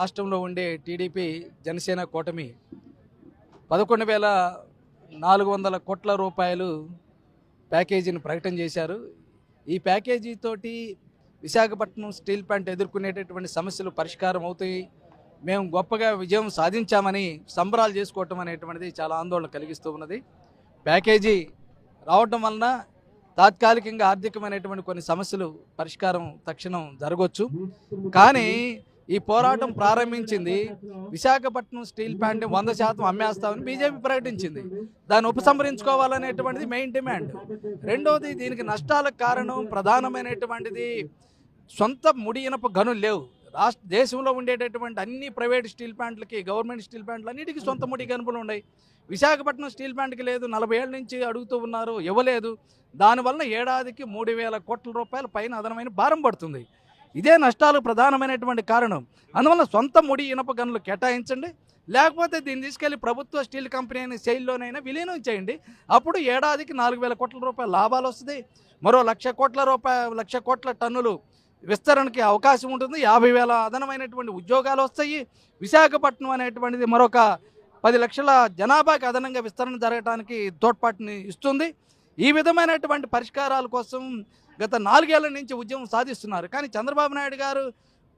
రాష్ట్రంలో ఉండే టీడీపీ జనసేన కూటమి పదకొండు వేల నాలుగు వందల కోట్ల రూపాయలు ప్యాకేజీని ప్రకటన చేశారు. ఈ ప్యాకేజీతోటి విశాఖపట్నం స్టీల్ ప్లాంట్ ఎదుర్కొనేటటువంటి సమస్యలు పరిష్కారం అవుతాయి. మేము గొప్పగా విజయం సాధించామని సంబరాలు చేసుకోవటం అనేటువంటిది చాలా ఆందోళన కలిగిస్తూ ఉన్నది. ప్యాకేజీ రావటం వలన తాత్కాలికంగా ఆర్థికమైనటువంటి కొన్ని సమస్యలు పరిష్కారం తక్షణం జరగవచ్చు కానీ ఈ పోరాటం ప్రారంభించింది. విశాఖపట్నం స్టీల్ ప్లాంట్ వంద శాతం అమ్మేస్తామని బీజేపీ ప్రకటించింది. దాన్ని ఉపసంహరించుకోవాలనేటువంటిది మెయిన్ డిమాండ్. రెండవది దీనికి నష్టాలకు కారణం ప్రధానమైనటువంటిది సొంత ముడి ఇనప గనులు లేవు. రాష్ట్ర దేశంలో ఉండేటటువంటి అన్ని ప్రైవేట్ స్టీల్ ప్లాంట్లకి గవర్నమెంట్ స్టీల్ ప్లాంట్లు అన్నిటికీ సొంత ముడి గనుపులు ఉన్నాయి. విశాఖపట్నం స్టీల్ ప్లాంట్కి లేదు నలభై ఏళ్ళ నుంచి అడుగుతూ ఉన్నారు ఇవ్వలేదు. దానివల్ల ఏడాదికి మూడు వేల కోట్ల రూపాయల పైన అదనమైన భారం పడుతుంది. ఇదే నష్టాలు ప్రధానమైనటువంటి కారణం. అందువల్ల సొంత ముడి ఇనప గనులు కేటాయించండి. లేకపోతే దీన్ని తీసుకెళ్ళి ప్రభుత్వ స్టీల్ కంపెనీ అయిన శైలిలోనైనా విలీనం చేయండి. అప్పుడు ఏడాదికి నాలుగు వేల కోట్ల రూపాయల లాభాలు వస్తుంది. మరో లక్ష కోట్ల రూపాయ లక్ష కోట్ల టన్నులు విస్తరణకి అవకాశం ఉంటుంది. యాభై వేల అదనమైనటువంటి ఉద్యోగాలు వస్తాయి. విశాఖపట్నం అనేటువంటిది మరొక పది లక్షల జనాభాకి అదనంగా విస్తరణ జరగడానికి తోడ్పాటుని ఇస్తుంది. ఈ విధమైనటువంటి పరిష్కారాల కోసం గత నాలుగేళ్ళ నుంచి ఉద్యమం సాధిస్తున్నారు. కానీ చంద్రబాబు నాయుడు గారు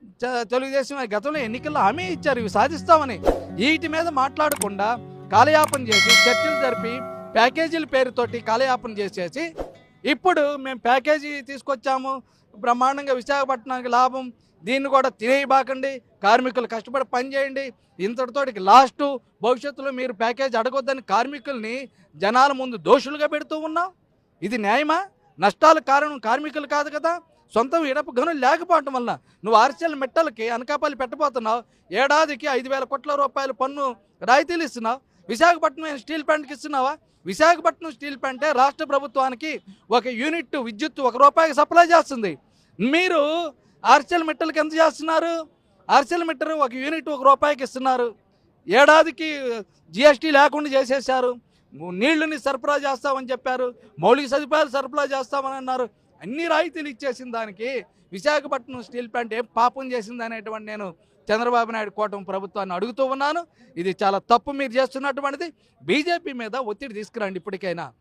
చ- తెలుగుదేశం గతంలో ఎన్నికల్లో హామీ ఇచ్చారు. ఇవి సాధిస్తామని వీటి మీద మాట్లాడకుండా కాలయాపన చేసి చర్చలు జరిపి ప్యాకేజీల పేరుతోటి కాలయాపన చేసేసి ఇప్పుడు మేము ప్యాకేజీ తీసుకొచ్చాము. బ్రహ్మాండంగా విశాఖపట్నానికి లాభం. దీన్ని కూడా తినేయబాకండి. కార్మికులు కష్టపడి పనిచేయండి ఇంతటితోటికి లాస్ట్. భవిష్యత్తులో మీరు ప్యాకేజ్ అడగొద్దని కార్మికుల్ని జనాల ముందు దోషులుగా పెడుతూ ఉన్నాం. ఇది న్యాయమా? నష్టాలకు కారణం కార్మికులు కాదు కదా. సొంతం ఇడప గనులు లేకపోవటం వల్ల నువ్వు ఆర్సీఎల్ మెట్టలకి అనకాపల్లి పెట్టబోతున్నావు. ఏడాదికి ఐదు వేల కోట్ల రూపాయల పన్ను రాయితీలు ఇస్తున్నావు. విశాఖపట్నం స్టీల్ ప్లాంట్కి ఇస్తున్నావా? విశాఖపట్నం స్టీల్ ప్లాంటే రాష్ట్ర ప్రభుత్వానికి ఒక యూనిట్ విద్యుత్ ఒక రూపాయికి సప్లై చేస్తుంది. మీరు ఆర్సీఎల్ మెట్టలకి ఎంత చేస్తున్నారు? ఆర్సీఎల్ మెట్టలు ఒక యూనిట్ ఒక రూపాయికి ఇస్తున్నారు. ఏడాదికి జిఎస్టీ లేకుండా చేసేసారు నీళ్ళని సరఫరా చేస్తామని చెప్పారు. మౌలిక సదుపాయాలు సరఫరా చేస్తామని అన్నారు. అన్ని రాయితీలు ఇచ్చేసిన దానికి విశాఖపట్నం స్టీల్ ప్లాంట్ ఏం పాపం చేసింది అనేటువంటి నేను చంద్రబాబు నాయుడు కూటమి ప్రభుత్వాన్ని అడుగుతూ ఉన్నాను. ఇది చాలా తప్పు మీరు చేస్తున్నటువంటిది. బీజేపీ మీద ఒత్తిడి తీసుకురండి ఇప్పటికైనా.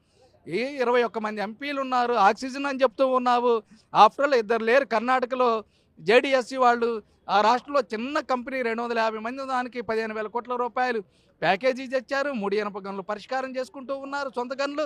ఈ ఇరవై ఒక్క మంది ఎంపీలు ఉన్నారు. ఆక్సిజన్ అని చెప్తూ ఉన్నావు. ఆఫ్టర్ ఆల్ ఇద్దరు లేరు. కర్ణాటకలో జేడిఎస్సి వాళ్ళు ఆ రాష్ట్రంలో చిన్న కంపెనీ రెండు వందల యాభై మంది దానికి పదిహేను వేల కోట్ల రూపాయలు ప్యాకేజీ తెచ్చారు. మూడు ఇనప గనులు పరిష్కారం చేసుకుంటూ ఉన్నారు సొంత గనులు.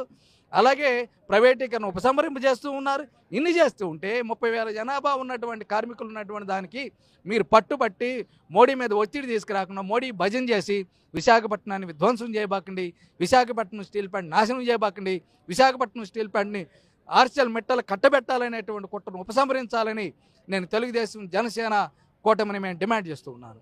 అలాగే ప్రైవేటీకరణ ఉపసంహరింపు చేస్తూ ఉన్నారు. ఇన్ని చేస్తూ ఉంటే ముప్పై వేల జనాభా ఉన్నటువంటి కార్మికులు ఉన్నటువంటి దానికి మీరు పట్టుబట్టి మోడీ మీద ఒత్తిడి తీసుకురాకుండా మోడీ భజన చేసి విశాఖపట్నాన్ని విధ్వంసం చేయబాకండి. విశాఖపట్నం స్టీల్ ప్లాంట్ నాశనం చేయబాకండి. విశాఖపట్నం స్టీల్ ప్లాంట్ని ఆర్సెల్ మెట్టలు కట్టబెట్టాలనేటువంటి కుట్రను ఉపసంహరించాలని నేను తెలుగుదేశం జనసేన కూటమిని మేము డిమాండ్ చేస్తూ ఉన్నాను.